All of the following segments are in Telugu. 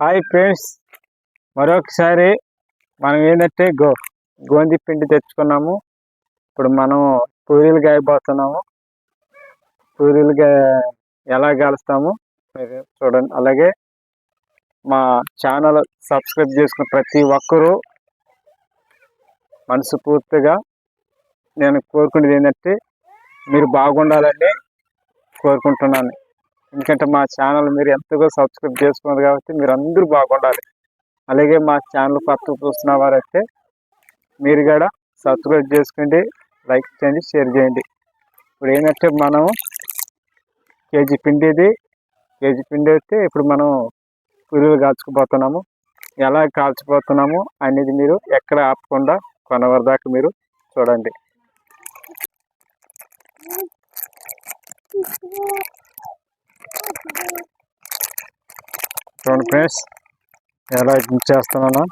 హాయ్ ఫ్రెండ్స్ మరొకసారి మనం ఏంటంటే గో గోంది పిండి తెచ్చుకున్నాము. ఇప్పుడు మనం పూరీలు గాయబోతున్నాము పూరీలు ఎలా కాలుస్తాము మీరు చూడండి. అలాగే మా ఛానల్ సబ్స్క్రైబ్ చేసుకున్న ప్రతి ఒక్కరూ మనస్ఫూర్తిగా నేను కోరుకునేది ఏంటంటే మీరు బాగుండాలని కోరుకుంటున్నాను. ఎందుకంటే మా ఛానల్ మీరు ఎంతగా సబ్స్క్రైబ్ చేసుకున్నారు కాబట్టి మీరు అందరూ బాగుండాలి. అలాగే మా ఛానల్ కొత్త చూస్తున్న వారైతే మీరు కూడా సబ్స్క్రైబ్ చేసుకోండి లైక్ చేయండి షేర్ చేయండి. ఇప్పుడు ఏంటంటే మనం కేజీ పిండిది కేజీ పిండి అయితే ఇప్పుడు మనం పురుగులు కాల్చుకుపోతున్నాము. ఎలా కాల్చిపోతున్నాము అనేది మీరు ఎక్కడ ఆపకుండా కొనవరదాకా మీరు చూడండి. చూడండి ఫ్రెండ్స్ ఎలా చేస్తున్నాను.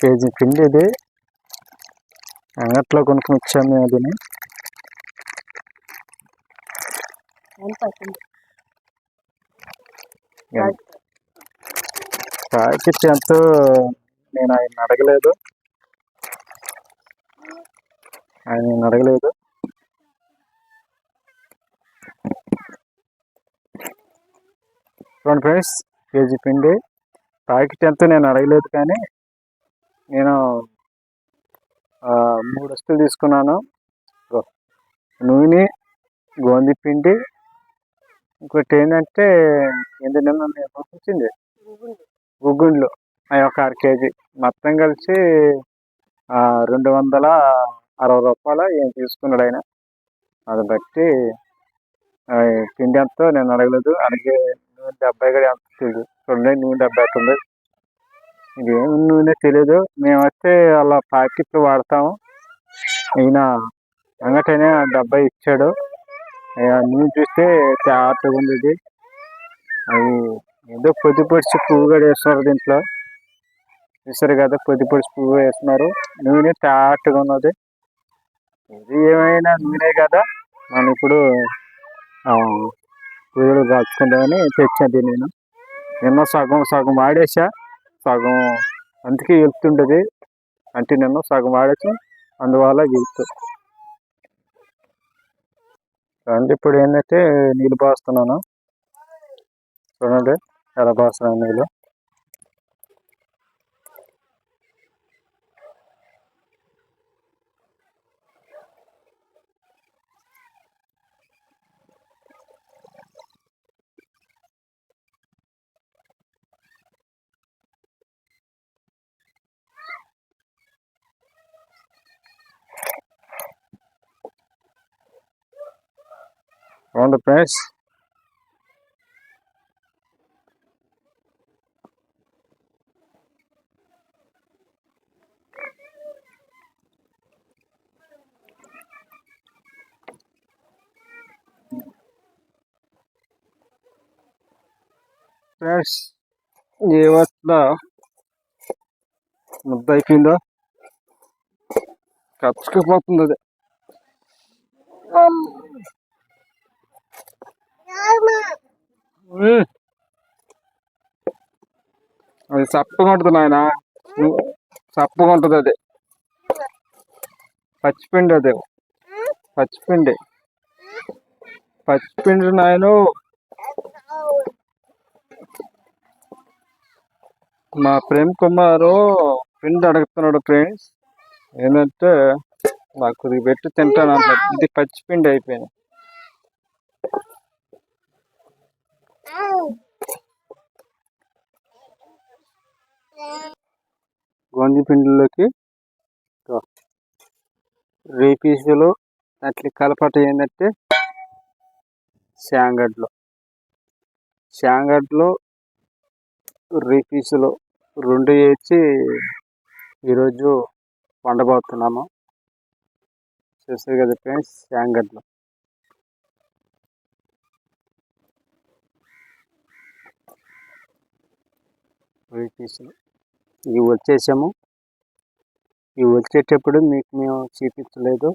కేజీ పిండి ఇది. అంగట్లో కొనుక్కొని వచ్చాము మేము అదిని ప్యాకెట్ ఎంతో? నేను ఆయన అడగలేదు. ఆయన నేను అడగలేదు. చూడండి ఫ్రెండ్స్ కేజీ పిండి. ప్యాకెట్ ఎంత నేను అడగలేదు కానీ నేను మూడు వస్తువులు తీసుకున్నాను. నూనె గోంది పిండి. ఇంకోటి ఏంటంటే ఏంటి నిన్న నేను పంపించింది గుగ్గుండ్లు. అవి ఒక అర కేజీ. మొత్తం కలిసి రెండు వందల అరవై రూపాయలు ఏం తీసుకున్నాడు ఆయన అది బట్టి ఆ, పిండి ఎంతో నేను అడగలేదు. అలాగే నూనె డెబ్బై కూడా ఎంత తెలియదు చూడండి నూనె డెబ్బై అవుతుంది ఏమి నూనె తెలియదు మేమైతే అలా ప్యాకెట్లు వాడతాము. ఈయన అంగటనే డబ్బా ఇచ్చాడు. ఆ నూనె చూస్తే తేటగా ఉంది ఇది అది ఏదో పొద్దు పొడిచి పువ్వు కూడా వేస్తున్నారు దీంట్లో. చూసారు కదా పొద్దు పొడిచి పువ్వు వేస్తున్నారు. నూనె తేటగా ఉన్నది. ఇది ఏమైనా మీరే కదా? మనం ఇప్పుడు ఆ, కాచుకుంటామని తెచ్చింది నేను. నిన్న సగం సగం వాడేసా సగం అందుకే వెళ్తుంటుంది. అంటే నిన్న సగం వాడేసి అందువల్ల వెళ్తూ. అంటే ఇప్పుడు ఏంటంటే నీళ్ళు పోస్తున్నాను. చూడండి ఎలా పోస్తున్నాను నీళ్ళు. చూడండి ఫ్రెండ్స్ ఫ్రెండ్స్ ఏ వస్తా ముద్ద అయిపోయిందో. కచ్చుకుపోతుంది అది ఉమ్. అది చప్పగా ఉంటుంది నాయన. చప్పగా ఉంటుంది అది. పచ్చిపిండి అది. పచ్చిపిండి. పచ్చిపిండి నాయను. మా ప్రేమ్ కుమారు పిండి అడుగుతున్నాడు ఫ్రెండ్స్. ఏంటంటే నాకు ఇది పెట్టి తింటాను అన్నాడు ఇది పచ్చిపిండి అయిపోయింది. కందిపిండిలోకి పిండిలోకి రేపీసులు అట్లా కలపట ఏంటంటే శాంగడ్లు. శాంగడ్లు రేపీసులు రెండు వేసి ఈరోజు వండబోతున్నాము. చూస్తారు కదా ఫ్రెండ్స్ శాంగడ్లు. రేపీసులు ఇవి వచ్చేసాము. ఇవి వచ్చేటప్పుడు మీకు మేము చూపించలేదు.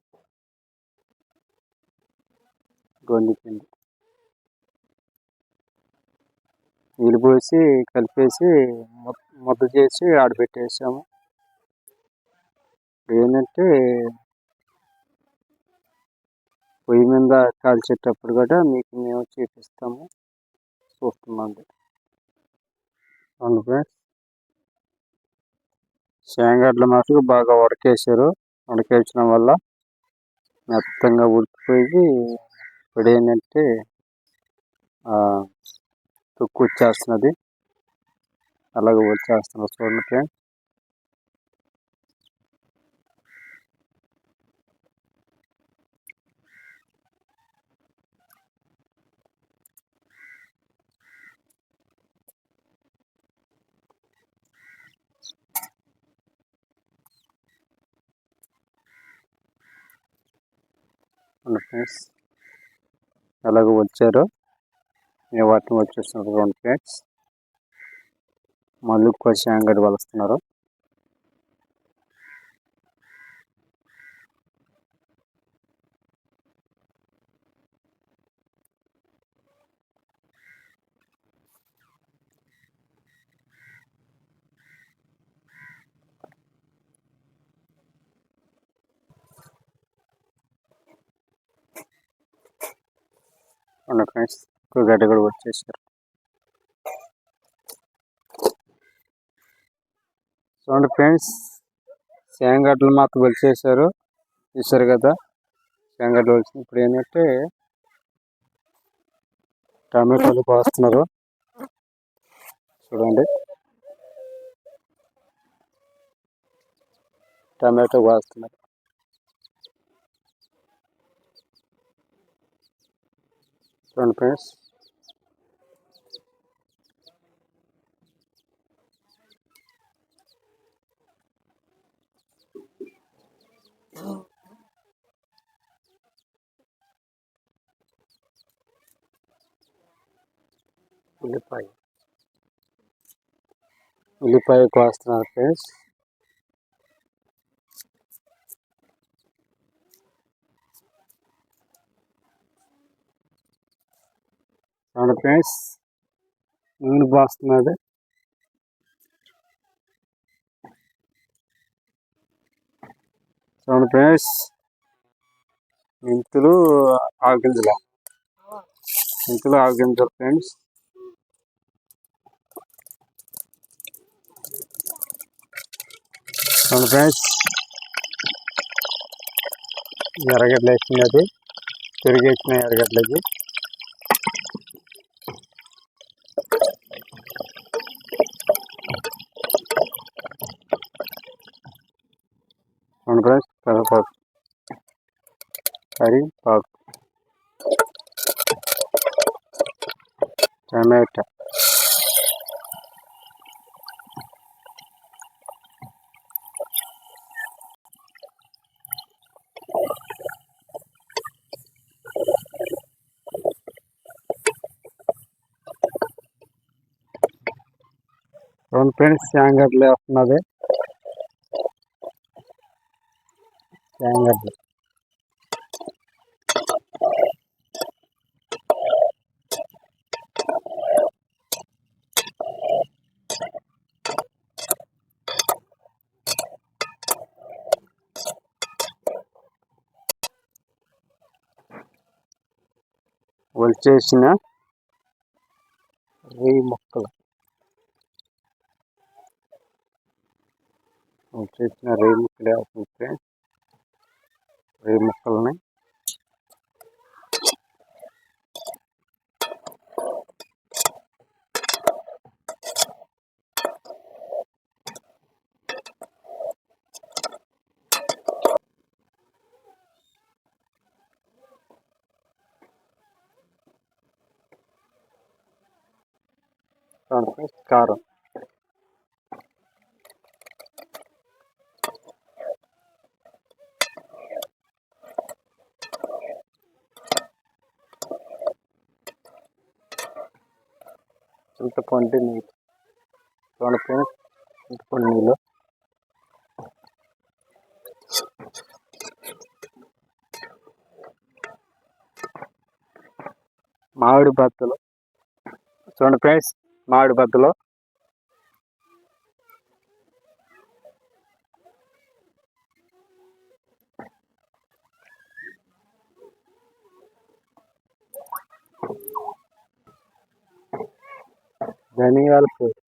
గొండిపిండి పిండి. నీళ్ళు పోసి కలిపేసి ముద్ద చేసి ఆడబెట్టేసాము. ఏంటంటే పొయ్యి మీద కాల్చేటప్పుడు కూడా మీకు మేము చూపిస్తాము. చూస్తున్నాం అవును ఫ్రెండ్స్. శేంగడ్ల మటుకు బాగా ఉడకేసారు ఉడకేసడం వల్ల మెత్తంగా ఉడికిపోయి ఇప్పుడు ఏంటంటే తుక్కు వచ్చేస్తున్నది. అలాగే వచ్చేస్తున్నారు చూడండి ఫ్రెండ్స్. ఫ్రెండ్స్. ఎలాగో వచ్చారు? నేను వాటిని వచ్చేస్తున్నారు ఫ్రెండ్స్. మళ్ళీ కోసి అంగడి వలుస్తున్నారు ఫ్రెండ్స్. గడ్డ కూడా వచ్చేసారు. చూడండి ఫ్రెండ్స్ శేంగడ్డలు మాత్రం వచ్చేసారు చూసారు కదా? శేంగడ్డలు వచ్చి ఇప్పుడు ఏంటంటే టమాటోలు కోస్తున్నారు. చూడండి. టమాటో కోస్తున్నారు. చూడండి ఫ్రెండ్స్ ఉల్లిపాయ ఉల్లిపాయ కోస్తున్నారు ఫ్రెండ్స్ చూడండి ఫ్రెండ్స్ నూనె పోస్తున్నాడు చూడండి ఫ్రెండ్స్ మెంతులు ఆగింజలు మెంతులు ఆగింజలు ఫ్రెండ్స్. చూడండి ఫ్రెండ్స్ ఎర్రగడ్డలు వేసినది తిరిగి వేసిన ఎర్రగడ్డలకి. ఫ్రెండ్స్ కరివేపాకు కరివేపాకు టమాటా రెండు ఫ్రెండ్స్ శాంగర్లు వేస్తున్నది శాంగర్లు వచ్చేసిన రేయి మొక్కలు వచ్చేసిన రేయి మొక్కలు వేస్తుంటే రేయి మొక్కలని కారం చింతపండు నీళ్ళు? చూడండి చింతపండు నీళ్ళు? మామిడి బద్దలు చూడండి ఫ్రెండ్స్ మామిడి బద్దలు ధనియాల పొడి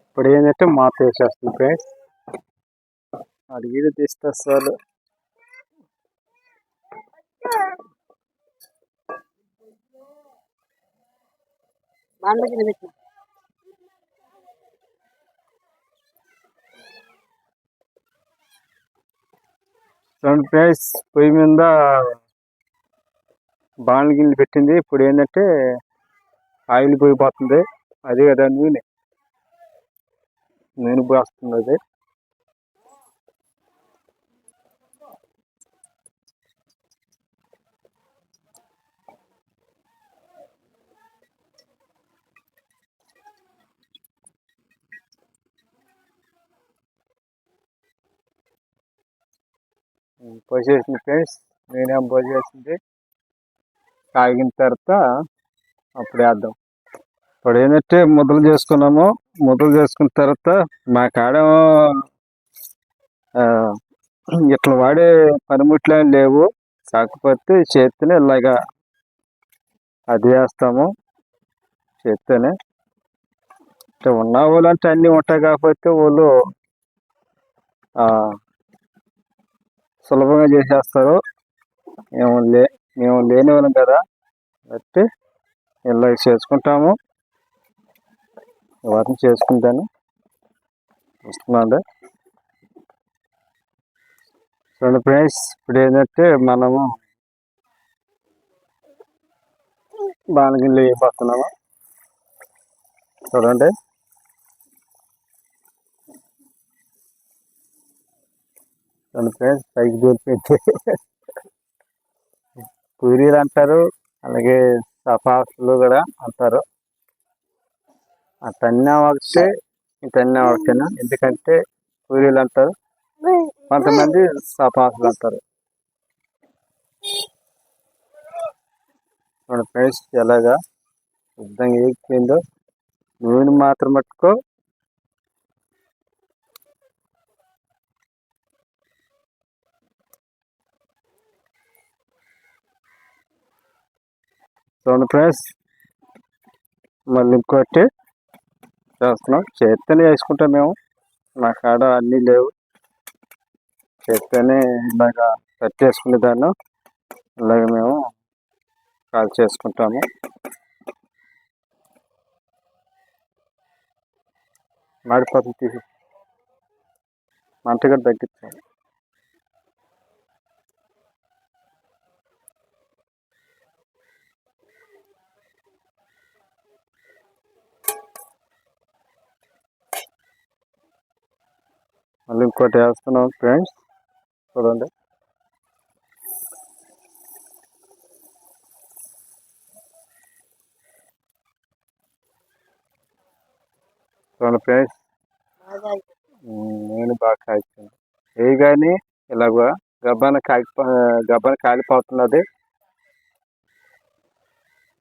ఇప్పుడు ఏంటంటే మాత వేసేస్తుంది ఫ్రెండ్స్. అడిగి తీస్తే అసలు చూడండి ఫ్రెండ్స్ పొయ్యి మీద బాణల గిన్నెలు పెట్టింది. ఇప్పుడు ఏంటంటే ఆయిల్ పోయిపోతుంది. అదే కదా నూనె. నూనె పోస్తుంది అది. పోసేసింది ఫ్రెండ్స్. నేనేం పోసేసింది. కాగిన తర్వాత అప్పుడు వేద్దాం. ఇప్పుడు ఏంటంటే ముద్దలు చేసుకున్నాము ముద్దలు చేసుకున్న తర్వాత మా కాడ ఇట్లా వాడే పనిముట్లు ఏం లేవు. కాకపోతే చేతిని ఇలాగా అది వేస్తాము చేత్తోనే. ఉన్న వాళ్ళు అంటే అన్నీ ఉంటాయి కాకపోతే వాళ్ళు సులభంగా చేసేస్తారు. ఏమో లే మేము లేని వాళ్ళం కదా బట్టి ఇలా చేసుకుంటాము. వాటిని చేసుకుంటాను. వస్తున్నాడు రెండు ఫ్రెండ్స్ ఇప్పుడు ఏంటంటే మనము బాణగిళ్ళు వేయబోతున్నాము. చూడండి. రెండు ఫ్రెండ్స్ పైకి దూరిపోయింది పూరీలు అంటారు. అలాగే సఫాసులు కూడా అంటారు. ఆ తన్నా ఒకటే ఈ ఒకటేనా? ఎందుకంటే పూరీలు అంటారు. కొంతమంది సఫాసులు అంటారు. మన ఫ్రెండ్స్ ఎలాగా సిద్ధంగా ఏగిపోయిందో నూనె మాత్రం మట్టుకో చూడండి ఫ్రెండ్స్. మళ్ళీ ఇంకోటి చేస్తున్నాం. చేత్తోనే వేసుకుంటాం మేము. మా కాడ అన్నీ లేవు. చేత్తోనే ఇలాగా కట్టేసుకునే దాన్ని ఇలాగ మేము కాల్ చేసుకుంటాము. మాడిపోతుంది తీసి. మంట కూడా తగ్గించాలి మళ్ళీ ఇంకోటి వేస్తున్నాం ఫ్రెండ్స్. చూడండి. చూడండి ఫ్రెండ్స్. నేను బాగా కాల్చింది ఏ కానీ ఇలాగ గబ్బాన కాలి గబ్బాన కాలిపోతున్నది.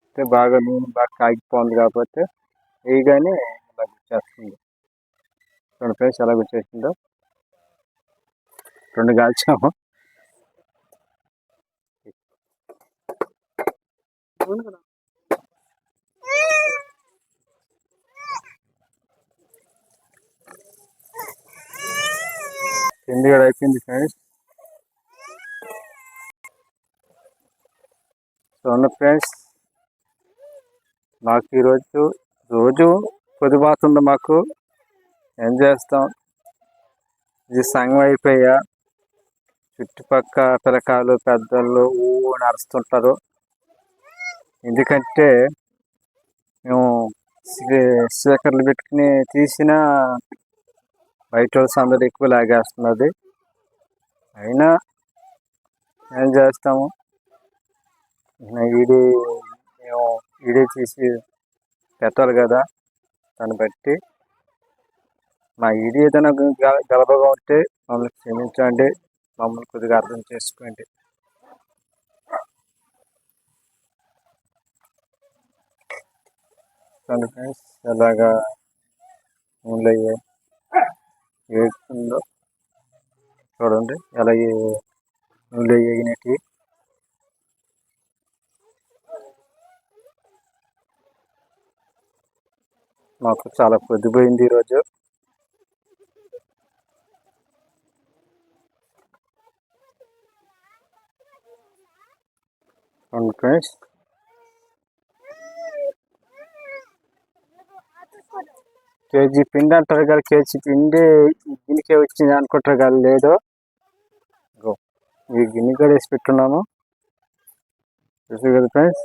అంటే బాగా నూనె బాగా కాగిపోతుంది కాబట్టి ఏ కానీ ఇలా చేస్తుంది. చూడండి ఫ్రెండ్స్ ఎలా వచ్చేసిందో రెండు కాల్చాము. కింది కూడా అయిపోయింది ఫ్రెండ్స్. చూడండి ఫ్రెండ్స్. మాకు ఈరోజు రోజు పొద్దుబాతుంది మాకు. ఏం చేస్తాం? ఇది సంఘం అయిపోయా. చుట్టుపక్క పిల్లకాయలు పెద్దలు ఊ నడుస్తుంటారు. ఎందుకంటే మేము స్పీకర్లు పెట్టుకుని తీసిన బయట అందరూ ఎక్కువ లాగేస్తున్నది. అయినా ఏం చేస్తాము? ఈడీ మేము ఈడీ తీసి పెట్టాలి కదా దాన్ని బట్టి. మా ఈడీ ఏదైనా గలబగా ఉంటే మమ్మల్ని క్షమించండి. మమ్మల్ని కొద్దిగా అర్థం చేసుకోండి. ఫ్రెండ్స్ ఎలాగా మూన్లు అయ్యే చూడండి. అలాగే నూనెలు వేగినట్టు మాకు చాలా పొద్దుపోయింది ఈరోజు. రెండు ఫ్రెండ్స్. కేజీ పిండి అంటారు కదా కేజీ పిండి ఈ గిన్నెకే వచ్చింది అనుకుంటారు కదా లేదు. ఈ గిన్నె కూడా వేసి పెట్టున్నాను చూసి కదా ఫ్రెండ్స్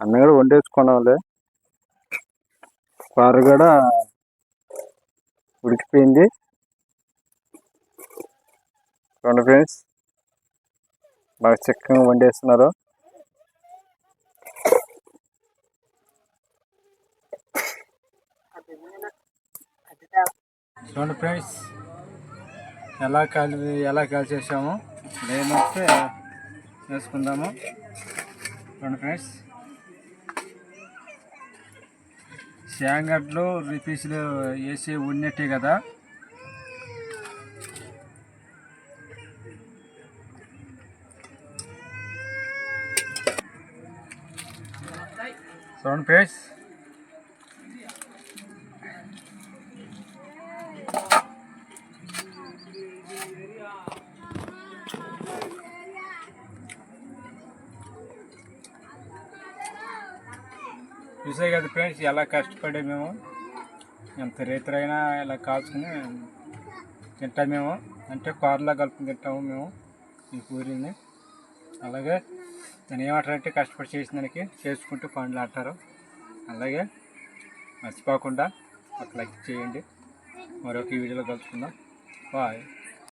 అన్నీ కూడా వండేసుకున్నాంలే. కూర కూడా ఉడికిపోయింది. చూడండి ఫ్రెండ్స్ బాగా చక్కగా వండేస్తున్నారు. చూడండి ఫ్రెండ్స్ ఎలా కాలి ఎలా కాల్చేసాము లేదంటే వేసుకుందాము చూడండి ఫ్రెండ్స్ శాంగడ్లు పీసులు వేసి ఉన్నట్టే కదా. చూడండి ఫ్రెండ్స్ చూసే కదా ఫ్రెండ్స్ ఎలా కష్టపడే మేము. ఎంత రైతులైనా ఇలా కాల్చుకుని తింటాం మేము. అంటే కూరలో కలుపుకుని తింటాము మేము ఈ పూరీని అలాగే దాన్ని ఏమంటారంటే కష్టపడి చేసిన దానికి చేసుకుంటూ పండ్లు అంటారు. అలాగే మర్చిపోకుండా ఒక లైక్ చేయండి. మరొక వీడియోలో కలుసుకుందాం. బాయ్.